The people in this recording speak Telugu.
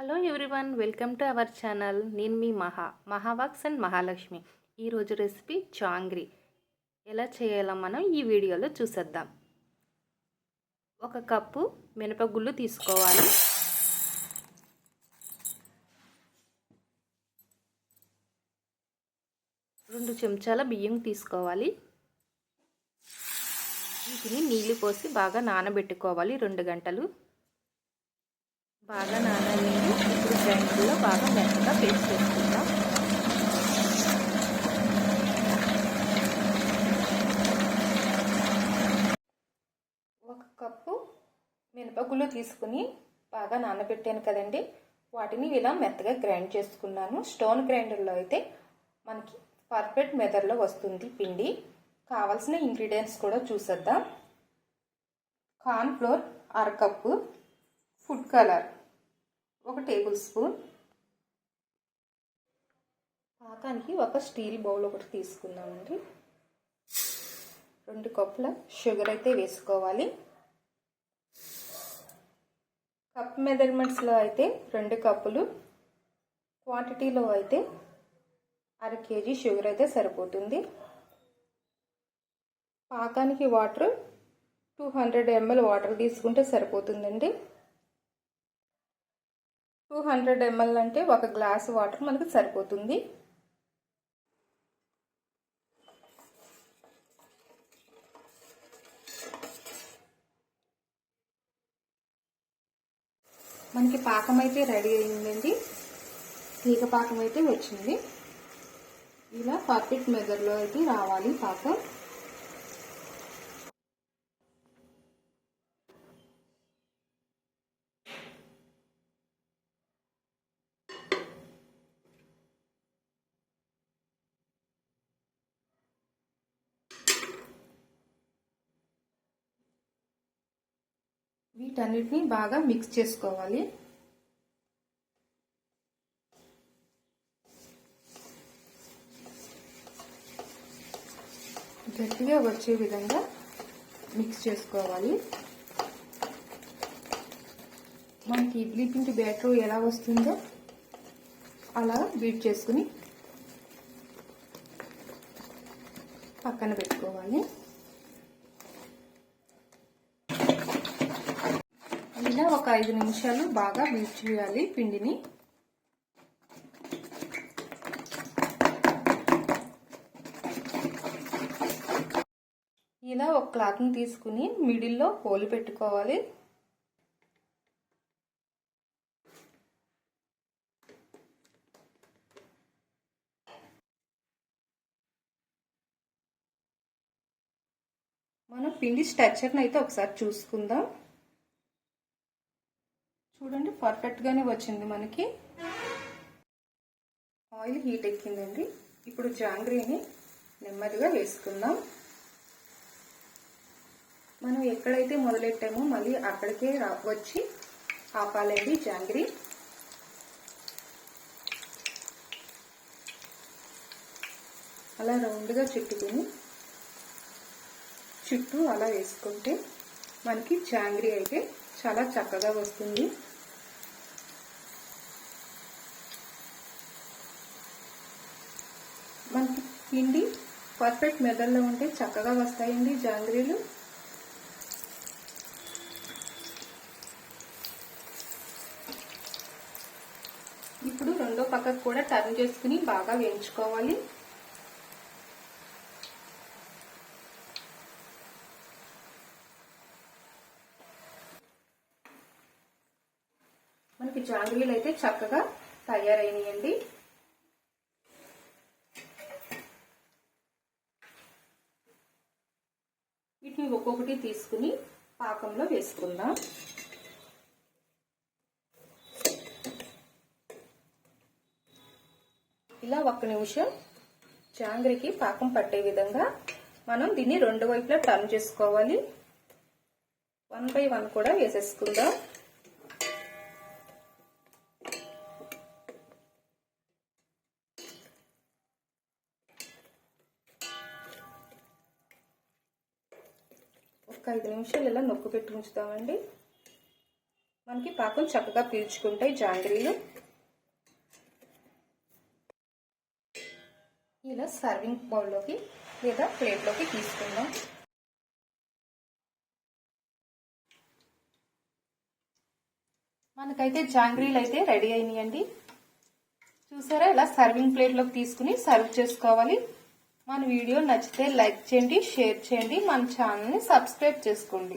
Hello everyone welcome to our channel. నేను మీ మహా మహావాక్స్ అండ్ మహాలక్ష్మి. ఈరోజు రెసిపీ చాంగ్రీ ఎలా చేయాలో మనం ఈ వీడియోలో చూసేద్దాం. ఒక కప్పు మినపగుళ్ళు తీసుకోవాలి. రెండు చెంచాల బియ్యం తీసుకోవాలి. వీటిని నీళ్ళు పోసి బాగా నానబెట్టుకోవాలి రెండు గంటలు. బాగా నానలేదు ఇప్పుడు గ్రైండర్లో బాగా మెత్తగా పేస్ట్ చేసుకుందాం. ఒక కప్పు మినపగుళ్ళు తీసుకుని బాగా నానబెట్టాను కదండి. వాటిని ఇలా మెత్తగా గ్రైండ్ చేసుకున్నాను. స్టోన్ గ్రైండర్లో అయితే మనకి పర్ఫెక్ట్ మెదర్లో వస్తుంది పిండి. కావాల్సిన ఇంగ్రీడియంట్స్ కూడా చూసేద్దాం. కార్న్ ఫ్లోర్ అరకప్పు ఫుడ్ కలర్. ఒక టేబుల్ స్పూన్. పాకానికి ఒక స్టీల్ బౌల్ ఒకటి తీసుకుందామండి. రెండు కప్పుల షుగర్ అయితే వేసుకోవాలి. కప్ మెజర్మెంట్స్లో అయితే రెండు కప్పులు. క్వాంటిటీలో అయితే అర కేజీ షుగర్ అయితే సరిపోతుంది. పాకానికి water two hundred ml water తీసుకుంటే సరిపోతుందండి. టూ హండ్రెడ్ ఎంఎల్ అంటే ఒక గ్లాస్ వాటర్ మనకు సరిపోతుంది. మనకి పాకం అయితే రెడీ అయిందండి. తీగ పాకం అయితే వచ్చింది. ఇలా పర్ఫెక్ట్ మెజర్లో అయితే రావాలి పాకం. వీటన్నిటిని బాగా మిక్స్ చేసుకోవాలి. గట్టిగా వచ్చే విధంగా మిక్స్ చేసుకోవాలి. మనకి ఇడ్లీ పిండి బ్యాటర్ ఎలా వస్తుందో అలా బీట్ చేసుకుని పక్కన పెట్టుకోవాలి. ఐదు నిమిషాలు బాగా బీట్ చేయాలి పిండిని. ఇలా ఒక క్లాత్ని తీసుకుని మిడిల్లో హోల్ పెట్టుకోవాలి. మనం పిండి స్ట్రక్చర్ని అయితే ఒకసారి చూసుకుందాం. చూడండి పర్ఫెక్ట్గానే వచ్చింది మనకి. ఆయిల్ హీట్ ఎక్కిందండి. ఇప్పుడు జాంగ్రీని నెమ్మదిగా వేసుకుందాం. మనం ఎక్కడైతే మొదలెట్టామో మళ్ళీ అక్కడికే వచ్చి ఆపాలండి జాంగ్రీ. అలా రౌండ్గా చుట్టుకుని చుట్టూ అలా వేసుకుంటే మనకి జాంగ్రీ అయితే చాలా చక్కగా వస్తుంది. మనకి పిండి పర్ఫెక్ట్ మెదడులో ఉంటే చక్కగా వస్తాయండి జాంగ్రీలు. ఇప్పుడు రెండో పక్కకు కూడా టర్న్ చేసుకుని బాగా వేయించుకోవాలి. మనకి జాంగ్రీలు అయితే చక్కగా తయారైనాయండి. వీటిని ఒక్కొక్కటి తీసుకుని పాకంలో వేసుకుందాం. ఇలా ఒక్క నిమిషం జాంగ్రీకి పాకం పట్టే విధంగా మనం దీన్ని రెండు వైపులా టర్న్ చేసుకోవాలి. వన్ బై వన్ కూడా వేసేసుకుందాం. ఐదు నిమిషాలు ఇలా నొక్కు పెట్టి ఉంచుతామండి. మనకి పాకం చక్కగా పీల్చుకుంటాయి జాంగ్రీలు. ఇలా సర్వింగ్ బౌల్లోకి లేదా ప్లేట్లోకి తీసుకుందాం. మనకైతే జాంగ్రీలు అయితే రెడీ అయినాయండి. చూసారా? ఇలా సర్వింగ్ ప్లేట్లోకి తీసుకుని సర్వ్ చేసుకోవాలి. మన వీడియో నచ్చితే లైక్ చేయండి షేర్ చేయండి మన ఛానల్ని సబ్స్క్రైబ్ చేసుకోండి.